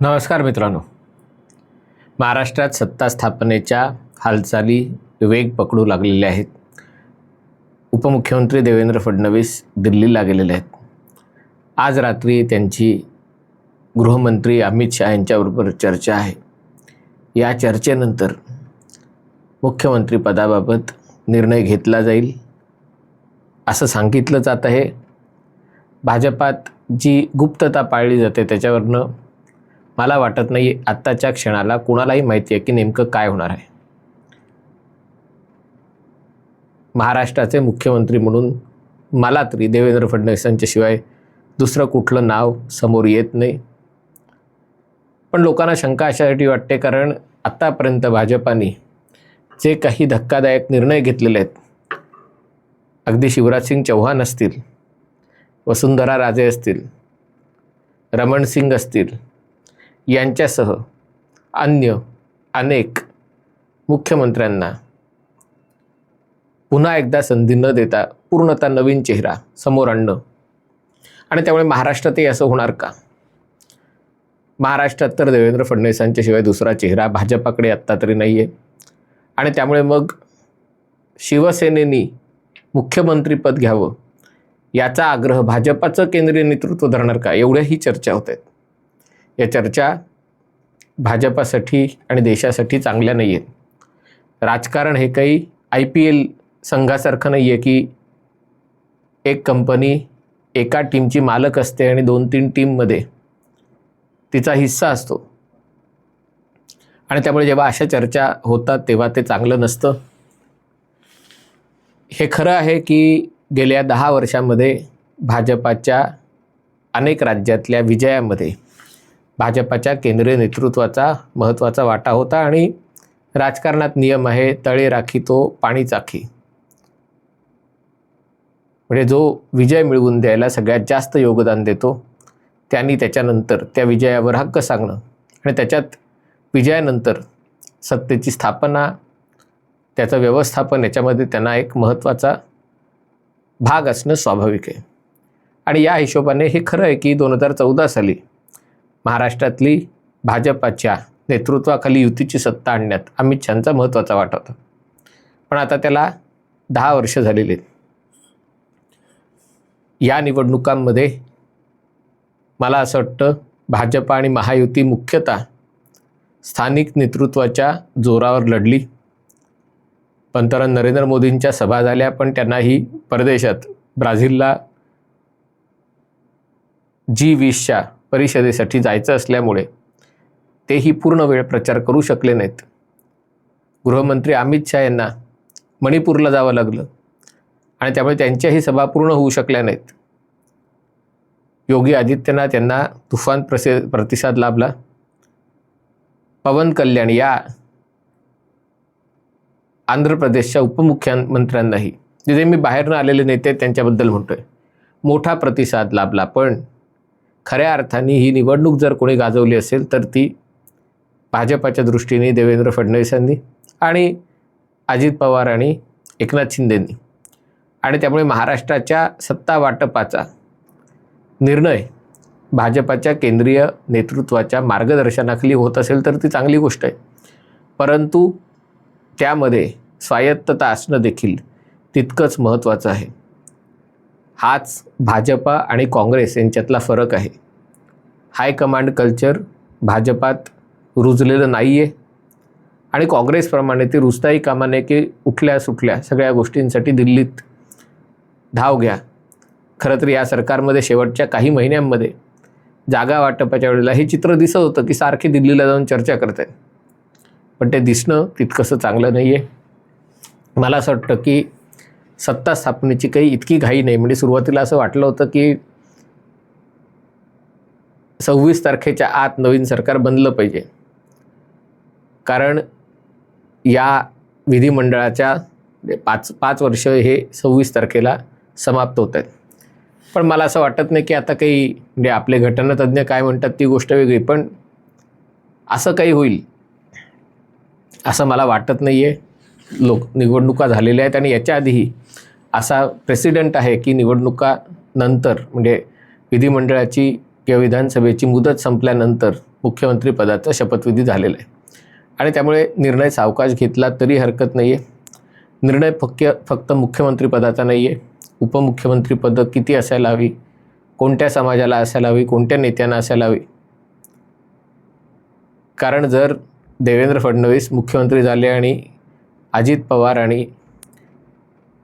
नमस्कार मित्रांनो. महाराष्ट्रात सत्ता स्थापनेच्या हालचाली वेग पकडू लागलेल्या आहेत. उपमुख्यमंत्री देवेंद्र फडणवीस दिल्लीला गेलेले आहेत. आज रात्री त्यांची गृहमंत्री अमित शहा यांच्याबरोबर चर्चा आहे. या चर्चेनंतर मुख्यमंत्रीपदाबाबत निर्णय घेतला जाईल असं सांगितलं जात आहे. भाजपात जी गुप्तता पाळली जाते त्याच्यावरनं मला वाटत नाही आत्ताच्या क्षणाला कुणालाही माहिती आहे की नेमकं काय होणार आहे. महाराष्ट्राचे मुख्यमंत्री म्हणून मला तरी देवेंद्र फडणवीसांच्याशिवाय दुसरं कुठलं नाव समोर येत नाही. पण लोकांना शंका अशासाठी वाटते कारण आत्तापर्यंत भाजपाने जे काही धक्कादायक निर्णय घेतलेले आहेत अगदी शिवराजसिंग चौहान असतील वसुंधरा राजे असतील रमण सिंग असतील यांच्यासह अन्य अनेक मुख्यमंत्र्यांना पुन्हा एकदा संधी न देता पूर्णतः नवीन चेहरा समोर आणणं. आणि त्यामुळे महाराष्ट्रातही असं होणार का? महाराष्ट्रात तर देवेंद्र फडणवीसांच्या शिवाय दुसरा चेहरा भाजपाकडे आत्ता तरी नाही आहे आणि त्यामुळे मग शिवसेनेनी मुख्यमंत्रीपद घ्यावं याचा आग्रह भाजपाचं केंद्रीय नेतृत्व धरणार का? एवढ्याही चर्चा होत आहेत. या चर्चा भाजपासाठी आणि देशासाठी चांगल्या नाही आहेत. राजकारण हे काही आय पी एल संघासारखं नाही आहे की एक कंपनी एका टीमची मालक असते आणि दोन तीन टीममध्ये तिचा हिस्सा असतो. आणि त्यामुळे जेव्हा अशा चर्चा होतात तेव्हा ते चांगलं नसतं. हे खरं आहे की गेल्या दहा वर्षामध्ये भाजपाच्या अनेक राज्यातल्या विजयामध्ये भाजपाच्या केंद्रीय नेतृत्वाचा महत्त्वाचा वाटा होता आणि राजकारणात नियम आहे तळे राखी तो पाणी चाखी. म्हणजे जो विजय मिळवून द्यायला सगळ्यात जास्त योगदान देतो त्यांनी त्याच्यानंतर त्या विजयावर हक्क सांगणं आणि त्याच्यात विजयानंतर सत्तेची स्थापना त्याचं व्यवस्थापन याच्यामध्ये त्यांना एक महत्त्वाचा भाग असणं स्वाभाविक आहे. आणि या हिशोबाने हे खरं आहे की दोन हजार चौदा साली महाराष्ट्रातली भाजपाच्या नेतृत्वाखाली युतीची सत्ता आणण्यात अमित शहाचा महत्त्वाचा वाटा होता. पण आता त्याला दहा वर्ष झालेली आहेत. या निवडणुकांमध्ये मला असं वाटतं भाजप आणि महायुती मुख्यतः स्थानिक नेतृत्वाच्या जोरावर लढली. पंतप्रधान नरेंद्र मोदींच्या सभा झाल्या पण त्यांनाही परदेशात ब्राझीलला जी वीसच्या परिषदेसाठी जायचं असल्यामुळे तेही पूर्ण वेळ प्रचार करू शकले नाहीत. गृहमंत्री अमित शहा यांना मणिपूरला जावं लागलं आणि त्यामुळे त्यांच्याही सभा पूर्ण होऊ शकल्या नाहीत. योगी आदित्यनाथ यांना तुफान प्रसे प्रतिसाद लाभला. पवन कल्याण या आंध्र प्रदेशच्या उपमुख्यमंत्र्यांनाही जिथे मी बाहेरनं आलेले नेते त्यांच्याबद्दल म्हणतोय मोठा प्रतिसाद लाभला. पण खऱ्या अर्थाने ही निवडणूक जर कोणी गाजवली असेल तर ती भाजपाच्या दृष्टीने देवेंद्र फडणवीसांनी आणि अजित पवार आणि एकनाथ शिंदेंनी. आणि त्यामुळे महाराष्ट्राच्या सत्ता वाटपाचा निर्णय भाजपाच्या केंद्रीय नेतृत्वाच्या मार्गदर्शनाखाली होत असेल तर ती चांगली गोष्ट आहे. परंतु त्यामध्ये स्वायत्तता असणं देखील तितकंच महत्त्वाचं आहे. हाच भाजपा आणि काँग्रेस यांच्यातला फरक आहे. हायकमांड कल्चर भाजपात रुजलेलं नाही आहे आणि काँग्रेसप्रमाणे ते रुजताही कामा नये की उठल्या सुटल्या सगळ्या गोष्टींसाठी दिल्लीत धाव घ्या. खरं तर या सरकारमध्ये शेवटच्या काही महिन्यांमध्ये जागा वाटपाच्या वेळेला हे चित्र दिसत होतं की सारखी दिल्लीला जाऊन चर्चा करत आहेत पण ते दिसणं तितकंसं चांगलं नाही आहे मला असं वाटतं की सत्ता स्थापनेची काही इतकी घाई नाही. म्हणजे सुरुवातीला असं वाटलं होतं की सव्वीस तारखेच्या आत नवीन सरकार बनलं पाहिजे. कारण या विधिमंडळाच्या म्हणजे पाच पाच वर्ष हे सव्वीस तारखेला समाप्त होत आहेत. पण मला असं वाटत नाही की आता काही म्हणजे आपले घटनातज्ञ काय म्हणतात ती गोष्ट वेगळी पण असं काही होईल असं मला वाटत नाही आहे लोक निवडणुका झालेल्या आहेत आणि याच्या आधीही असा प्रेसिडेंट आहे की निवडणुका नंतर म्हणजे विधिमंडळाची किंवा विधानसभेची मुदत संपल्यानंतर मुख्यमंत्री पदाचा शपथविधी झालेला आहे. आणि त्यामुळे निर्णय सावकाश घेतला तरी हरकत नाही आहे निर्णय फक्त फक्त मुख्यमंत्रीपदाचा नाही आहे उपमुख्यमंत्रीपदं किती असायला हवी? कोणत्या समाजाला असायला हवी? कोणत्या नेत्यांना असायला हवी? कारण जर देवेंद्र फडणवीस मुख्यमंत्री झाले आणि अजित पवार आणि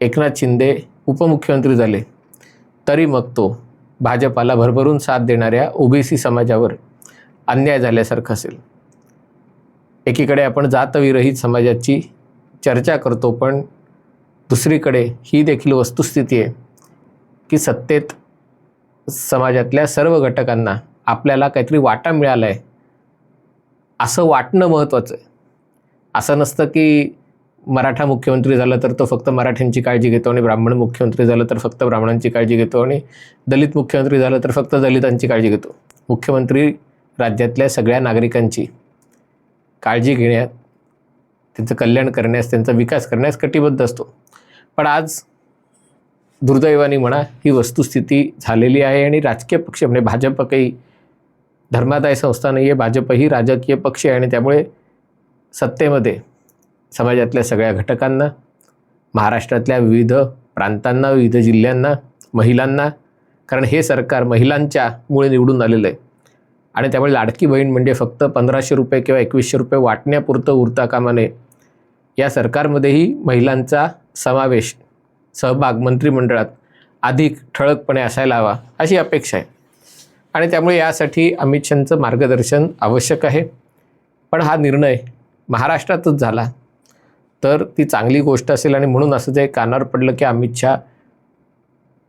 एकनाथ शिंदे उपमुख्यमंत्री झाले. तरी मग तो भाजपाला भरभरून साथ देणाऱ्या ओबीसी समाजावर अन्याय झाल्यासारखं असेल. एकीकडे आपण जातविरहित समाजाची चर्चा करतो पण दुसरीकडे ही देखील वस्तुस्थिती आहे की सत्तेत समाजातल्या सर्व घटकांना आपल्याला काहीतरी वाटा मिळाला आहे असं वाटणं महत्त्वाचं आहे. असं नसतं की मराठा मुख्यमंत्री झाला तर तो फक्त मराठ्यांची काळजी घेतो आणि ब्राह्मण मुख्यमंत्री झालं तर फक्त ब्राह्मणांची काळजी घेतो आणि दलित मुख्यमंत्री झालं तर फक्त दलितांची काळजी घेतो. मुख्यमंत्री राज्यातल्या सगळ्या नागरिकांची काळजी घेण्यात त्यांचं कल्याण करण्यास त्यांचा विकास करण्यास कटिबद्ध असतो. पण आज दुर्दैवाने म्हणा ही वस्तुस्थिती झालेली आहे आणि राजकीय पक्ष म्हणजे भाजप काही धर्मादाय संस्था नाही आहे भाजप ही राजकीय पक्ष आहे आणि त्यामुळे सत्तेमध्ये समाजातल्या सगळ्या घटकांना महाराष्ट्रातल्या विविध प्रांतांना विविध जिल्ह्यांना महिलांना कारण हे सरकार महिलांच्यामुळे निवडून आलेलं आहे. आणि त्यामुळे लाडकी बहीण म्हणजे फक्त पंधराशे रुपये किंवा एकवीसशे रुपये वाटण्यापुरतं उरता कामा नये. या सरकारमध्येही महिलांचा समावेश सहभाग मंत्रिमंडळात अधिक ठळकपणे असायला हवा अशी अपेक्षा आहे. आणि त्यामुळे यासाठी अमित शहांचं मार्गदर्शन आवश्यक आहे. पण हा निर्णय महाराष्ट्रातच झाला. तर ती चांगली गोष्ट असेल आणि म्हणून असं जे कानावर पडलं की अमित शहा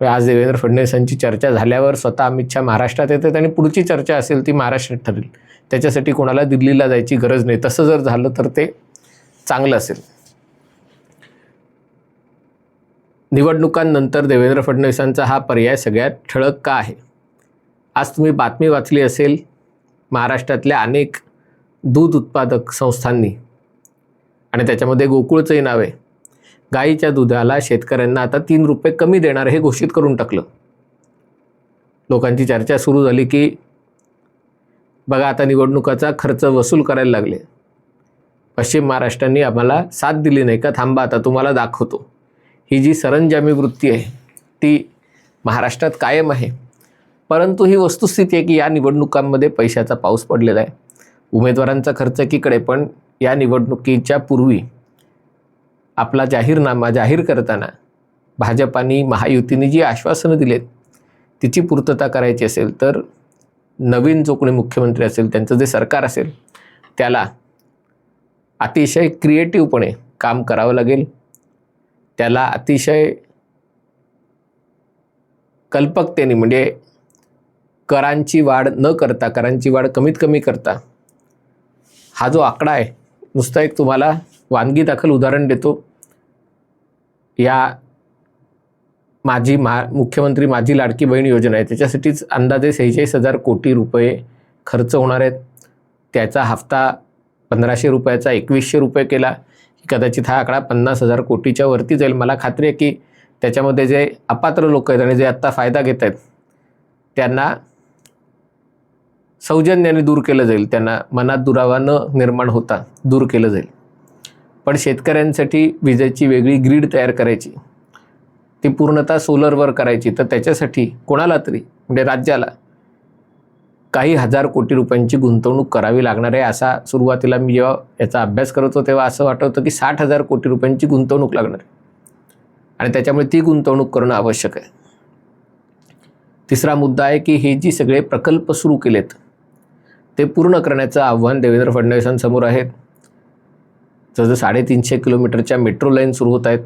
आज देवेंद्र फडणवीसांची चर्चा झाल्यावर स्वतः अमित शहा महाराष्ट्रात येतात आणि पुढची चर्चा असेल ती महाराष्ट्रात ठरेल. त्याच्यासाठी कोणाला दिल्लीला जायची गरज नाही. तसं जर झालं तर ते चांगलं असेल. निवडणुकांनंतर देवेंद्र फडणवीसांचा हा पर्याय सगळ्यात ठळक का आहे? आज तुम्ही बातमी वाचली असेल महाराष्ट्रातल्या अनेक दूध उत्पादक संस्थांनी आणि त्याच्यामध्ये गोकुळचंही नाव आहे. गाईच्या दुधाला शेतकऱ्यांना आता तीन रुपये कमी देणार हे घोषित करून टाकलं. लोकांची चर्चा सुरू झाली की बघा आता निवडणुकाचा खर्च वसूल करायला लागले. पश्चिम महाराष्ट्रांनी आम्हाला साथ दिली नाही का? थांबा आता तुम्हाला दाखवतो. ही जी सरंजामी वृत्ती आहे ती महाराष्ट्रात कायम आहे. परंतु ही वस्तुस्थिती आहे की या निवडणुकांमध्ये पैशाचा पाऊस पडलेला आहे. उमेदवारांचा खर्च एकीकडे पण या निवडणुकीच्या पूर्वी आपला जाहीरनामा जाहीर करताना भाजपाने महायुतीने जी आश्वासनं दिलेत तिची पूर्तता करायची असेल तर नवीन जो कोणी मुख्यमंत्री असेल त्यांचं जे सरकार असेल त्याला अतिशय क्रिएटिव्हपणे काम करावं लागेल. त्याला अतिशय कल्पकतेने म्हणजे करांची वाढ न करता करांची वाढ कमीत कमी करता हा जो आकडा आहे नुसतं एक तुम्हाला वानगी दाखल उदाहरण देतो. या माझी मा मुख्यमंत्री माझी लाडकी बहीण योजना आहे. त्याच्यासाठीच अंदाजे सेहेचाळीस हजार कोटी रुपये खर्च होणार आहेत. त्याचा हप्ता पंधराशे रुपयाचा एकवीसशे रुपये केला. कदाचित हा आकडा पन्नास हजार कोटीच्या वरती जाईल. मला खात्री आहे की त्याच्यामध्ये जे अपात्र लोक आहेत आणि जे आत्ता फायदा घेत आहेत त्यांना सौजन्याने दूर केलं जाईल. त्यांना मनात दुरावा न निर्माण होता दूर केलं जाईल. पण शेतकऱ्यांसाठी विजेची वेगळी ग्रीड तयार करायची. ती पूर्णतः सोलरवर करायची. तर त्याच्यासाठी कोणाला तरी म्हणजे राज्याला काही हजार कोटी रुपयांची गुंतवणूक करावी लागणार आहे असा सुरुवातीला मी जेव्हा याचा अभ्यास करत होतो तेव्हा असं वाटत होतं की साठ हजार कोटी रुपयांची गुंतवणूक लागणार आहे. आणि त्याच्यामुळे ती गुंतवणूक करणं आवश्यक आहे. तिसरा मुद्दा आहे की हे जी सगळे प्रकल्प सुरू केलेत ते पूर्ण करण्याचं आव्हान देवेंद्र फडणवीसांसमोर आहे. जसं साडेतीनशे किलोमीटरच्या मेट्रो लाईन सुरू होत आहेत.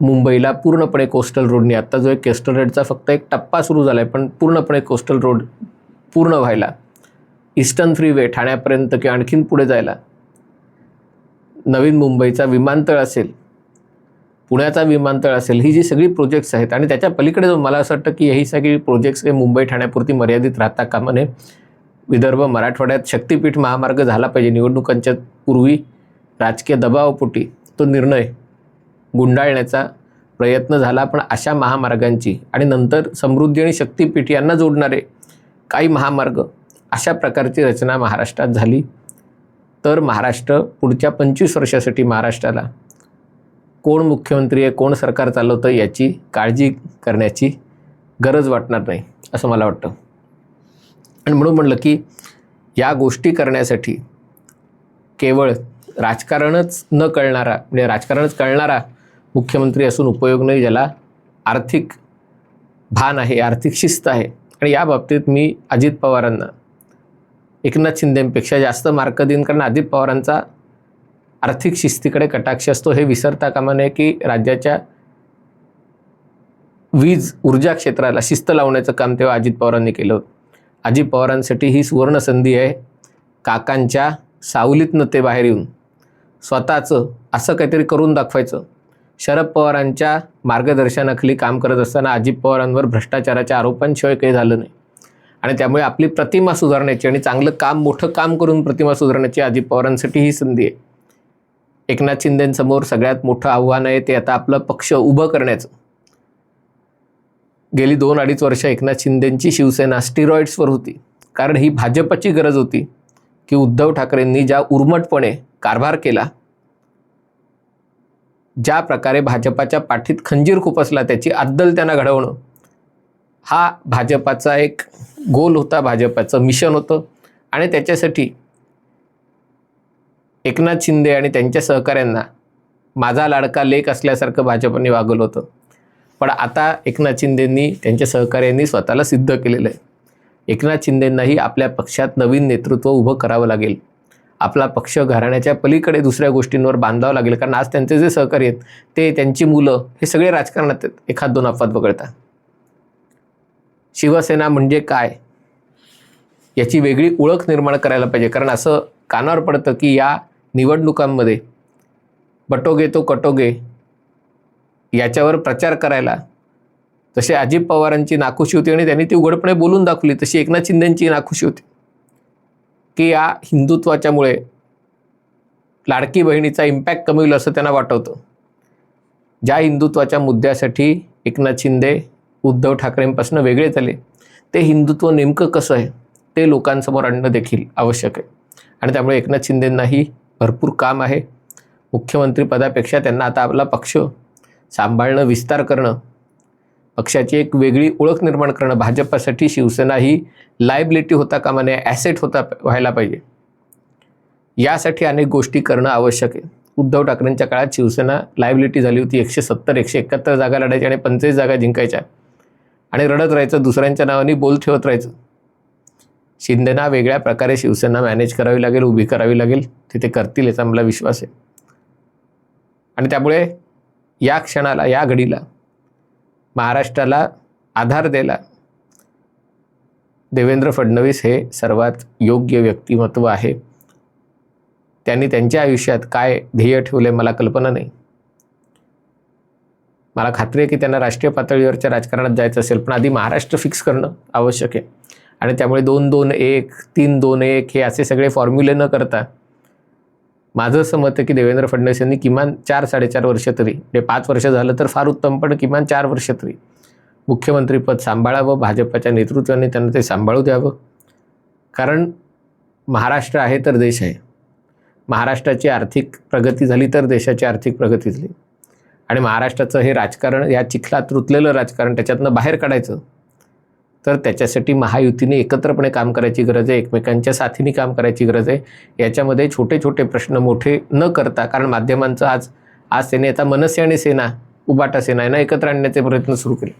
मुंबईला पूर्णपणे कोस्टल रोडने आत्ता जो एक कोस्टल रोडचा फक्त एक टप्पा सुरू झाला आहे पण पूर्णपणे कोस्टल रोड पूर्ण व्हायला ईस्टर्न फ्रीवे ठाण्यापर्यंत किंवा आणखीन पुढे जायला नवीन मुंबईचा विमानतळ असेल पुण्याचा विमानतळ असेल ही जी सगळी प्रोजेक्ट्स आहेत आणि त्याच्या पलीकडे जो मला असं वाटतं की ही सगळी प्रोजेक्ट्स हे मुंबई ठाण्यापुरती मर्यादित राहता कामा नये. विदर्भ मराठवाड्यात शक्तीपीठ महामार्ग झाला पाहिजे. निवडणुकांच्या पूर्वी राजकीय दबावपोटी तो निर्णय गुंडाळण्याचा प्रयत्न झाला पण अशा महामार्गांची आणि नंतर समृद्धी आणि शक्तीपीठ यांना जोडणारे काही महामार्ग अशा प्रकारची रचना महाराष्ट्रात झाली. तर महाराष्ट्र पुढच्या पंचवीस वर्षासाठी महाराष्ट्राला कोण मुख्यमंत्री आहे कोण सरकार चालवतं याची काळजी करण्याची गरज वाटणार नाही असं मला वाटतं. आणि म्हणून म्हणलं की या गोष्टी करण्यासाठी केवळ राजकारणच न कळणारा म्हणजे राजकारणच कळणारा मुख्यमंत्री असून उपयोग नाही ज्याला आर्थिक भान आहे आर्थिक शिस्त आहे. आणि या बाबतीत मी अजित पवारांना एकनाथ शिंदेपेक्षा जास्त मार्क देईन कारण अजित पवारांचा आर्थिक शिस्तीकडे कटाक्ष असतो. हे विसरता कामा नये की राज्याच्या वीज ऊर्जा क्षेत्राला शिस्त लावण्याचं काम तेव्हा अजित पवारांनी केलं होतं. अजित पवारांसाठी ही सुवर्ण संधी आहे. काकांच्या सावलीतनं ते बाहेर येऊन स्वतःचं असं काहीतरी करून दाखवायचं. शरद पवारांच्या मार्गदर्शनाखाली काम करत असताना अजित पवारांवर भ्रष्टाचाराच्या आरोपांशिवाय काही झालं नाही. आणि त्यामुळे आपली प्रतिमा सुधारण्याची आणि चांगलं काम मोठं काम करून प्रतिमा सुधारण्याची अजित पवारांसाठी ही संधी आहे. एकनाथ शिंदेंसमोर सगळ्यात मोठं आव्हान आहे ते आता आपलं पक्ष उभं करण्याचं. गेली दोन अडीच वर्ष एकनाथ शिंदेंची शिवसेना स्टिरॉइड्सवर होती. कारण ही भाजपची गरज होती की उद्धव ठाकरेंनी ज्या उर्मटपणे कारभार केला ज्या प्रकारे भाजपाच्या पाठीत खंजीर खुपसला त्याची अद्दल त्यांना घडवणं हा भाजपाचा एक गोल होता भाजपाचं मिशन होतं. आणि त्याच्यासाठी एकनाथ शिंदे आणि त्यांच्या सहकाऱ्यांना माझा लाडका लेख असल्यासारखं भाजपने वागवलं होतं. पण आता एकनाथ शिंदेंनी त्यांच्या सहकाऱ्यांनी स्वतःला सिद्ध केलेलं आहे. एकनाथ शिंदेंनाही आपल्या पक्षात नवीन नेतृत्व उभं करावं लागेल. आपला पक्ष घराण्याच्या पलीकडे दुसऱ्या गोष्टींवर बांधावं लागेल कारण आज त्यांचे जे सहकारी आहेत ते त्यांची मुलं हे सगळे राजकारणात आहेत. एखाद दोन अपवाद वगळता. शिवसेना म्हणजे काय? याची वेगळी ओळख निर्माण करायला पाहिजे कारण असं कानावर पडतं की या निवडणुकांमध्ये बटोगे तो कटोगे याच्यावर प्रचार करायला तसे अजित पवारांची नाखुशी होती आणि त्यांनी ती उघडपणे बोलून दाखवली तशी एकनाथ शिंदेंची नाखुशी होती. की या हिंदुत्वाच्यामुळे लाडकी बहिणीचा इम्पॅक्ट कमी होईल असं त्यांना वाटवतं. ज्या हिंदुत्वाच्या मुद्द्यासाठी एकनाथ शिंदे उद्धव ठाकरेंपासून वेगळे झाले ते हिंदुत्व नेमकं कसं आहे ते लोकांसमोर आणणं देखील आवश्यक आहे. आणि त्यामुळे एकनाथ शिंदेंनाही भरपूर काम आहे. मुख्यमंत्रीपदापेक्षा त्यांना आता आपला पक्ष सांभाळणं विस्तार करणं पक्षाची एक वेगळी ओळख निर्माण करणं भाजपासाठी शिवसेना ही लायबिलिटी होता कामा नये ॲसेट होता व्हायला पाहिजे. यासाठी अनेक गोष्टी करणं आवश्यक आहे. उद्धव ठाकरेंच्या काळात शिवसेना लायबिलिटी झाली होती. एकशे सत्तर एकशे एकाहत्तर जागा लढायच्या आणि पंचवीस जागा जिंकायच्या. आणि रडत राहायचं दुसऱ्यांच्या नावाने बोल ठेवत राहायचं. शिंदेना वेगळ्या प्रकारे शिवसेना मॅनेज करावी लागेल उभी करावी लागेल ते ते करतील याचा मला विश्वास आहे. आणि त्यामुळे या क्षणाला या घडीला महाराष्ट्राला आधार द्यायला देवेंद्र फडणवीस हे सर्वात योग्य व्यक्तिमत्व आहे. त्यांनी त्यांच्या आयुष्यात काय ध्येय ठेवले मला कल्पना नाही. मला खात्री आहे की त्यांना राष्ट्रीय पातळीवरच्या राजकारणात जायचं असेल पण आधी महाराष्ट्र फिक्स करणं आवश्यक आहे. आणि त्यामुळे दोन दोन एक तीन दोन एक हे असे सगळे फॉर्म्युले न करता माझं असं मत आहे की देवेंद्र फडणवीस यांनी किमान चार साडेचार वर्ष तरी म्हणजे पाच वर्ष झालं तर फार उत्तम पण किमान चार वर्ष तरी मुख्यमंत्रीपद सांभाळावं भाजपच्या नेतृत्वाने त्यांना ते सांभाळू द्यावं. कारण महाराष्ट्र आहे तर देश आहे. महाराष्ट्राची आर्थिक प्रगती झाली तर देशाची आर्थिक प्रगती झाली. आणि महाराष्ट्राचं हे राजकारण या चिखलात रुतलेलं राजकारण त्याच्यातनं बाहेर काढायचं तर त्याच्यासाठी महायुतीने एकत्रपणे काम करायची गरज आहे एकमेकांच्या साथीने काम करायची गरज आहे. याच्यामध्ये छोटे छोटे प्रश्न मोठे न करता कारण माध्यमांचं आज आज त्याने आता मनसे आणि सेना उबाटा सेना यांना एकत्र आणण्याचे प्रयत्न सुरू केले.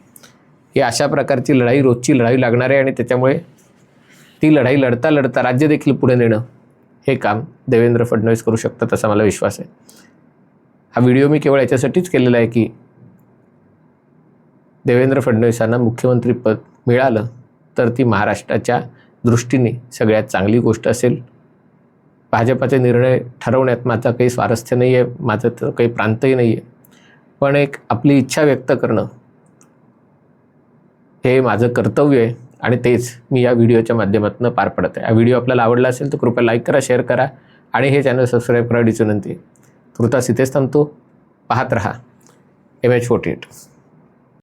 ही अशा प्रकारची लढाई रोजची लढाई लागणार आहे आणि त्याच्यामुळे ती लढाई लढता लढता राज्य देखील पुढे नेणं हे काम देवेंद्र फडणवीस करू शकतात असा मला विश्वास आहे. हा व्हिडिओ मी केवळ याच्यासाठीच केलेला आहे की देवेंद्र फडणवीसांना मुख्यमंत्रीपद मिळालं तर ती महाराष्ट्राच्या दृष्टीने सगळ्यात चांगली गोष्ट असेल. भाजपाचे निर्णय ठरवण्यात माझं काही स्वारस्थ्य नाही आहे माझं तर काही प्रांतही नाही आहे पण एक आपली इच्छा व्यक्त करणं हे माझं कर्तव्य आहे आणि तेच मी या व्हिडिओच्या माध्यमातून पार पडत आहे. हा व्हिडिओ आपल्याला आवडला असेल तर कृपया लाईक करा शेअर करा आणि हे चॅनल सबस्क्राईब करा विनंती तृतास इथेच थांबतो पाहत रहा. M H forty eight.